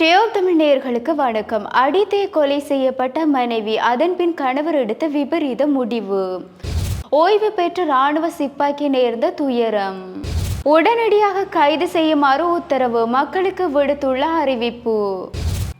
Deo Tamil நேயர்களுக்கு வணக்கம். அடித்தே கொலை செய்யப்பட்ட மனைவி அதன்பின் கணவர் எடுத்த விபரீத முடிவு. ஓய்வு பெற்ற ராணுவ சிப்பாய்க்கு நேர்ந்த துயரம். உடனடியாக கைது செய்யுமாறு உத்தரவு. மக்களுக்கு விடுத்துள்ள அறிவிப்பு.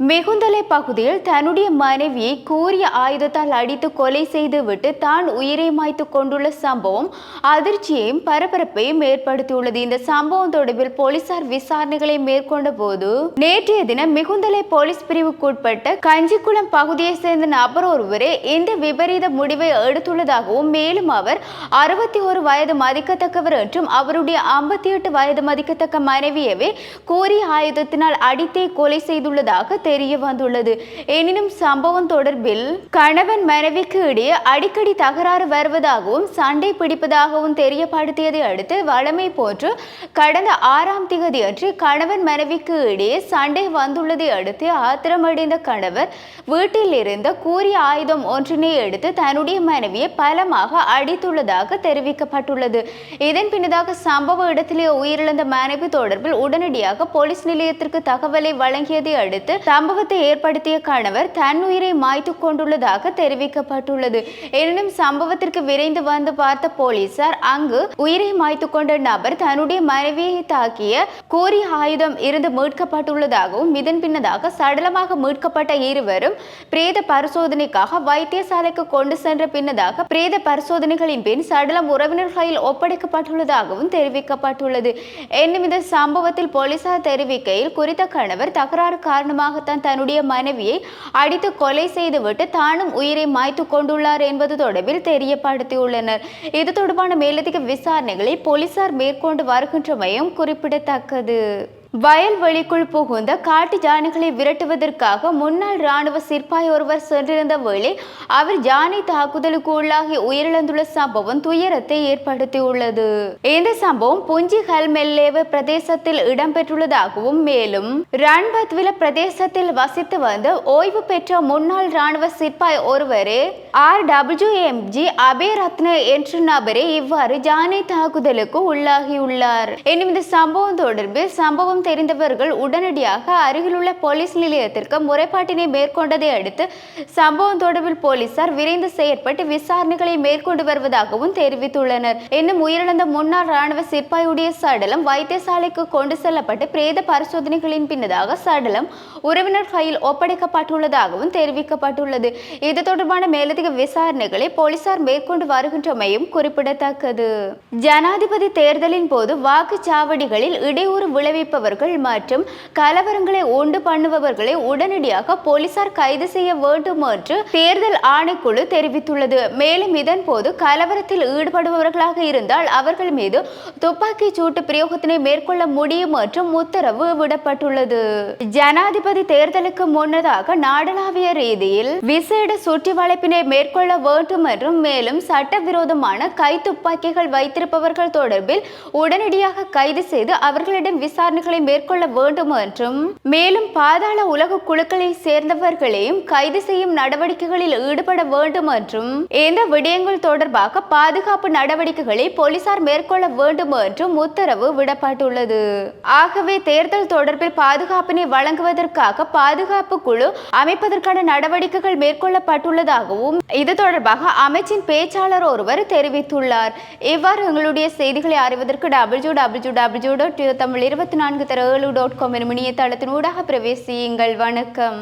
மிகுந்தலை பகுதியில் தன்னுடைய மனைவியை கூறிய ஆயுதத்தால் அடித்து கொலை செய்துவிட்டு தான் உயிரை மாய்த்து கொண்டுள்ள சம்பவம் அதிர்ச்சியையும் பரபரப்பையும் ஏற்படுத்தியுள்ளது. இந்த சம்பவம் தொடர்பில் போலீசார் விசாரணைகளை மேற்கொண்ட போது நேற்றைய தினம் மிகுந்தலை போலீஸ் பிரிவுக்குட்பட்ட கஞ்சிக்குளம் பகுதியை சேர்ந்த நபர் ஒருவரே இந்த விபரீத முடிவை எடுத்துள்ளதாகவும் மேலும் அவர் அறுபத்தி ஒரு வயது மதிக்கத்தக்கவர் என்றும் அவருடைய ஐம்பத்தி எட்டு வயது மதிக்கத்தக்க மனைவியவே கூறிய ஆயுதத்தினால் அடித்தே கொலை செய்துள்ளதாக தெரிய வந்துள்ளது எனினும் சம்பவம் தொடர்பில் கணவன் மனைவிக்கு இடையே அடிக்கடி தகராறு வருவதாகவும் சண்டை பிடிப்பதாகவும் தெரியப்படுத்தியதை அடுத்து வழமை போன்று கடந்த ஆறாம் திகதி அன்று கணவன் மனைவிக்கு இடையே சண்டை வந்துள்ளதை அடுத்து ஆத்திரமடைந்த கணவர் வீட்டில் இருந்த கூறிய ஆயுதம் ஒன்றினை எடுத்து தன்னுடைய மனைவியை பலமாக அடித்துள்ளதாக தெரிவிக்கப்பட்டுள்ளது. இதன் பின்னதாக சம்பவ இடத்திலே உயிரிழந்த மனைவி தொடர்பில் உடனடியாக போலீஸ் நிலையத்திற்கு தகவலை வழங்கியதை அடுத்து சம்பவத்தை ஏற்படுத்திய கணவர் தன் உயிரை மாய்த்து கொண்டுள்ளதாக தெரிவிக்கப்பட்டுள்ளது. எனினும் சம்பவத்திற்கு விரைந்து வந்து பார்த்த போலீசார் அங்கு உயிரை மாய்த்து கொண்ட நபர் தன்னுடைய மனைவியை தாக்கிய கோரி ஆயுதம் இருந்து மீட்கப்பட்டுள்ளதாகவும் இதன் பின்னதாக சடலமாக மீட்கப்பட்ட இருவரும் பிரேத பரிசோதனைக்காக வைத்தியசாலைக்கு கொண்டு சென்ற பின்னதாக பிரேத பரிசோதனைகளின் பின் சடலம் உறவினர்களில் ஒப்படைக்கப்பட்டுள்ளதாகவும் தெரிவிக்கப்பட்டுள்ளது. என்னும் இந்த சம்பவத்தில் போலீசார் தெரிவிக்கையில் குறித்த கணவர் தகராறு காரணமாக தான் தன்னுடைய மனைவியை அடித்து கொலை செய்துவிட்டு தானும் உயிரை மாய்த்து கொண்டுள்ளார் என்பது தொடர்பில் தெரியப்படுத்தியுள்ளனர். இது தொடர்பான மேலதிக விசாரணைகளை போலீசார் மேற்கொண்டு வருகின்றமையும் குறிப்பிடத்தக்கது. வயல்வெளிக்குள் புகுந்த காட்டு யானைகளை விரட்டுவதற்காக முன்னாள் ராணுவ சிற்பாய் ஒருவர் சென்றிருந்த வேளை அவர் யானை தாக்குதலுக்கு உள்ளாகி உயிரிழந்துள்ள சம்பவம் துயரத்தை ஏற்படுத்தியுள்ளது. இந்த சம்பவம் புஞ்சி ஹல்மெல்லேவ பிரதேசத்தில் இடம்பெற்றுள்ளதாகவும் மேலும் ரன்பத்வில பிரதேசத்தில் வசித்து வந்த ஓய்வு பெற்ற முன்னாள் ராணுவ சிற்பாய் ஒருவரே R W M G Abeyratne என்ற நபரே இவ்வாறு யானை தாக்குதலுக்கு உள்ளாகியுள்ளார். எனும் இந்த சம்பவம் தொடர்பில் சம்பவம் தெரிந்தவர்கள் உடனடியாக அருகிலுள்ள போலீஸ் நிலையத்திற்கு முறைப்பாட்டினை மேற்கொண்டதை அடுத்து சம்பவம் தொடர்பில் போலீசார் விரைந்து செயற்பட்டு விசாரணைகளை மேற்கொண்டு வருவதாகவும் தெரிவித்துள்ளனர். இன்னும் உயிரிழந்த முன்னாள் ராணுவ சிப்பாயுடைய சடலம் வைத்தியசாலைக்கு கொண்டு செல்லப்பட்டு பிரேத பரிசோதனைகளின் பின்னதாக சடலம் உறவினர் கையில் ஒப்படைக்கப்பட்டுள்ளதாகவும் தெரிவிக்கப்பட்டுள்ளது. இது தொடர்பான மேலதிக விசாரணைகளை போலீசார் மேற்கொண்டு வருகின்றமையும் குறிப்பிடத்தக்கது. ஜனாதிபதி தேர்தலின் போது வாக்குச்சாவடிகளில் இடையூறு விளைவிப்பவர்கள் மற்றும் கலவரங்களை உண்டு பண்ணுபவர்களை உடனடியாக போலீசார் கைது செய்ய வேண்டும் என்று தேர்தல் ஆணைக்குழு தெரிவித்துள்ளது. மேலும் இதன் போது கலவரத்தில் ஈடுபடுபவர்களாக இருந்தால் அவர்கள் மீது துப்பாக்கி சூட்டு பிரயோகத்தினை மேற்கொள்ள முடியும் என்றும் உத்தரவு விடப்பட்டுள்ளது. ஜனாதிபதி தேர்தலுக்கு முன்னதாக நாடளாவிய ரீதியில் விசேட சுற்றி வளைப்பினை மேற்கொள்ள வேண்டும் என்றும் மேலும் சட்டவிரோதமான கை துப்பாக்கிகள் வைத்திருப்பவர்கள் தொடர்பில் உடனடியாக கைது செய்து அவர்களிடம் விசாரணைகளை நடவடிக்கைகளை மேற்கொள்ள வேண்டும் என்றும் மேலும் பாதாள உலக குழுக்களை சேர்ந்தவர்களையும் கைது செய்யும் நடவடிக்கைகளில் ஈடுபட வேண்டும் என்றும் இந்த விடயங்கள் தொடர்பாக பாதுகாப்பு நடவடிக்கைகளை போலீசார் மேற்கொள்ள வேண்டும் என்றும் உத்தரவு விடப்பட்டுள்ளது. ஆகவே தேர்தல் தொடர்பில் பாதுகாப்பினை வழங்குவதற்காக பாதுகாப்பு குழு அமைப்பதற்கான நடவடிக்கைகள் மேற்கொள்ளப்பட்டுள்ளதாகவும் இது தொடர்பாக அமைச்சின் பேச்சாளர் ஒருவர் தெரிவித்துள்ளார். இவ்வாறு எங்களுடைய செய்திகளை அறிவதற்கு W W W dot Tamil இருபத்தி நான்கு தர ஏழு டாட் காம் எனும் இணையதளத்தின் ஊடாக பிரவேசியுங்கள் வணக்கம்